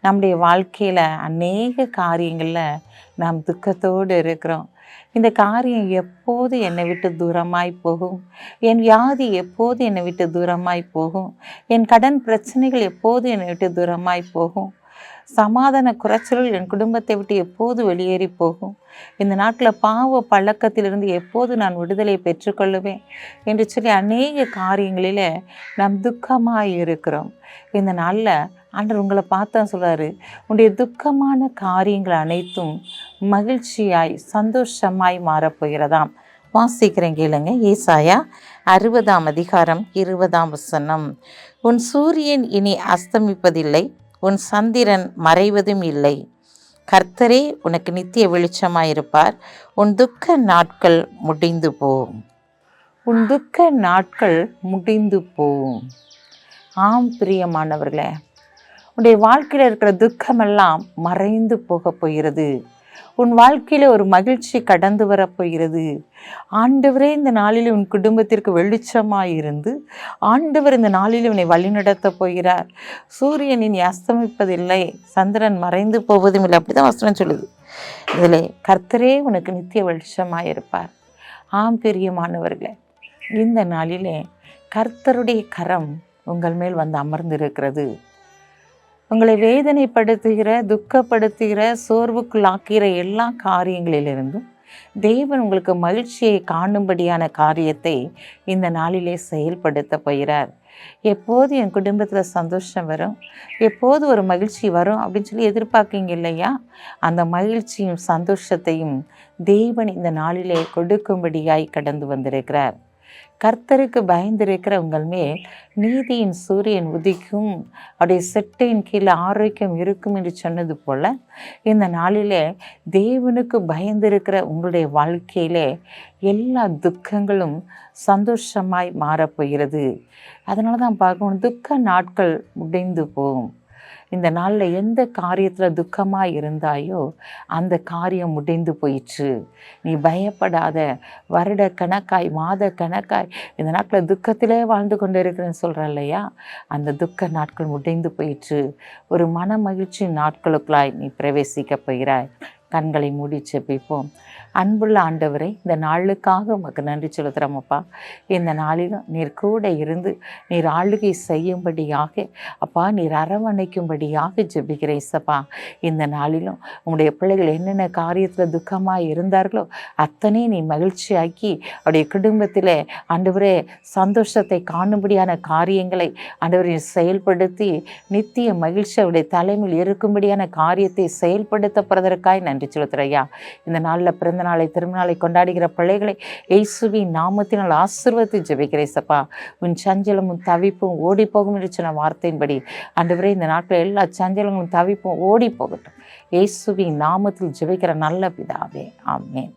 நம்முடைய வாழ்க்கையில் அநேக காரியங்களில் நாம் துக்கத்தோடு இருக்கிறோம். இந்த காரியம் எப்போது என்னை விட்டு தூரமாய் போகும்? என் வியாதி எப்போது என்னை விட்டு தூரமாய் போகும்? என் கடன் பிரச்சனைகள் எப்போது என்னை விட்டு தூரமாய் போகும்? சமாதான குறைச்சல்கள் என் குடும்பத்தை விட்டு எப்போது வெளியேறி போகும்? இந்த நாட்டில் பாவ பழக்கத்திலிருந்து எப்போது நான் விடுதலை பெற்றுக்கொள்ளுவேன்? என்று சொல்லி அநேக காரியங்களில் நாம் துக்கமாக இருக்கிறோம். இந்த நாளில் ஆண்டர் உங்களை பார்த்தா சொல்கிறாரு உன்னுடைய துக்கமான காரியங்கள் அனைத்தும் மகிழ்ச்சியாய் சந்தோஷமாய் மாறப்போகிறதாம் வாசிக்கிறேன் கேளுங்க ஏசாயா அறுபதாம் அதிகாரம் இருபதாம் வசனம். உன் சூரியன் இனி அஸ்தமிப்பதில்லை உன் சந்திரன் மறைவதும் இல்லை. கர்த்தரே உனக்கு நித்திய வெளிச்சமாயிருப்பார். உன் துக்க நாட்கள் முடிந்து போகும் உன் துக்க நாட்கள் முடிந்து போகும் ஆம் பிரியமானவர்களே. உன்னுடைய வாழ்க்கையில் இருக்கிற துக்கமெல்லாம் மறைந்து போக போகிறது. உன் வாழ்க்கையில் ஒரு மகிழ்ச்சி கடந்து வரப்போகிறது ஆண்டவரே இந்த நாளில் உன் குடும்பத்திற்கு வெளிச்சமாக இருந்து ஆண்டவர் இந்த நாளில் உன்னை வழிநடத்தப் போகிறார். சூரியனின் அஸ்தமிப்பதில்லை சந்திரன் மறைந்து போவதும் இல்லை அப்படி தான் வசனம் சொல்லுது. இதில் கர்த்தரே உனக்கு நித்திய வெளிச்சமாக இருப்பார். ஆம் பெரியமானவர்களே இந்த நாளிலே கர்த்தருடைய கரம் உங்கள் மேல் வந்து அமர்ந்திருக்கிறது. உங்களை வேதனைப்படுத்துகிற துக்கப்படுத்துகிற சோர்வுக்குள்ளாக்குகிற எல்லா காரியங்களிலிருந்தும் தேவன் உங்களுக்கு மகிழ்ச்சியை காணும்படியான காரியத்தை இந்த நாளிலே செயல்படுத்த போகிறார். எப்போது என் குடும்பத்தில் சந்தோஷம் வரும்? எப்போது ஒரு மகிழ்ச்சி வரும்? அப்படின்னு சொல்லி எதிர்பார்க்கிங்க இல்லையா? அந்த மகிழ்ச்சியும் சந்தோஷத்தையும் தேவன் இந்த நாளிலே கொடுக்கும்படியாய் கடந்து வந்திருக்கிறார். கர்த்தருக்கு பயந்திருக்கிற உங்கள் மேல் நீதியின் சூரியன் உதிக்கும் அவருடைய செட்டையின் கீழே ஆரோக்கியம் இருக்கும் என்று சொன்னது போல இந்த நாளிலே தேவனுக்கு பயந்திருக்கிற உங்களுடைய வாழ்க்கையிலே எல்லா துக்கங்களும் சந்தோஷமாய் மாறப்போகிறது. அதனால தான் பார்க்கணும் துக்க நாட்கள் முடிந்து போகும். இந்த நாளில் எந்த காரியத்தில் துக்கமாக இருந்தாயோ அந்த காரியம் முடிந்து போயிற்று. நீ பயப்படாத. வருட கணக்காய் மாத கணக்காய் இந்த நாட்டில் துக்கத்திலே வாழ்ந்து கொண்டு இருக்கிறேன்னு சொல்கிற இல்லையா? அந்த துக்க நாட்கள் முடிந்து போயிற்று. ஒரு மன மகிழ்ச்சி நாட்களுக்குள்ளாய் நீ பிரவேசிக்க போகிறாய். கண்களை மூடி செப்பிப்போம் அன்புள்ள ஆண்டவரை இந்த நாளுக்காக உமக்கு நன்றி செலுத்துகிறோமப்பா இந்த நாளிலும் நீர் கூட இருந்து நீர் ஆளுகை செய்யும்படியாக அப்பா நீர் அரவணைக்கும்படியாக ஜெபிக்கிறேன் இசப்பா இந்த நாளிலும் உங்களுடைய பிள்ளைகள் என்னென்ன காரியத்தில் துக்கமாக இருந்தார்களோ அத்தனை நீ மகிழ்ச்சியாக்கி அவருடைய குடும்பத்தில் ஆண்டவரே சந்தோஷத்தை காணும்படியான காரியங்களை ஆண்டவரை செயல்படுத்தி நித்திய மகிழ்ச்சி அவருடைய தலைமையில் இருக்கும்படியான காரியத்தை செயல்படுத்தப்படுறதற்காக நன்றி செலுத்துறையா இந்த நாளில் பிறந்த நாளை திருநாளை கொண்டாடுகிற பிள்ளைகளை இயேசுவி நாமத்தினால் ஆசிர்வத்தை ஜெபிக்கிறேன் சப்பா உன் சஞ்சலமும் தவிப்பும் ஓடி போகும் என்று சொன்ன வார்த்தையின்படி ஆண்டவரே இந்த நாட்டில் எல்லா சஞ்சலங்களும் தவிப்பும் ஓடி போகட்டும். இயேசுவி நாமத்தில் ஜெபிக்கிற நல்ல பிதாவே ஆமேன்.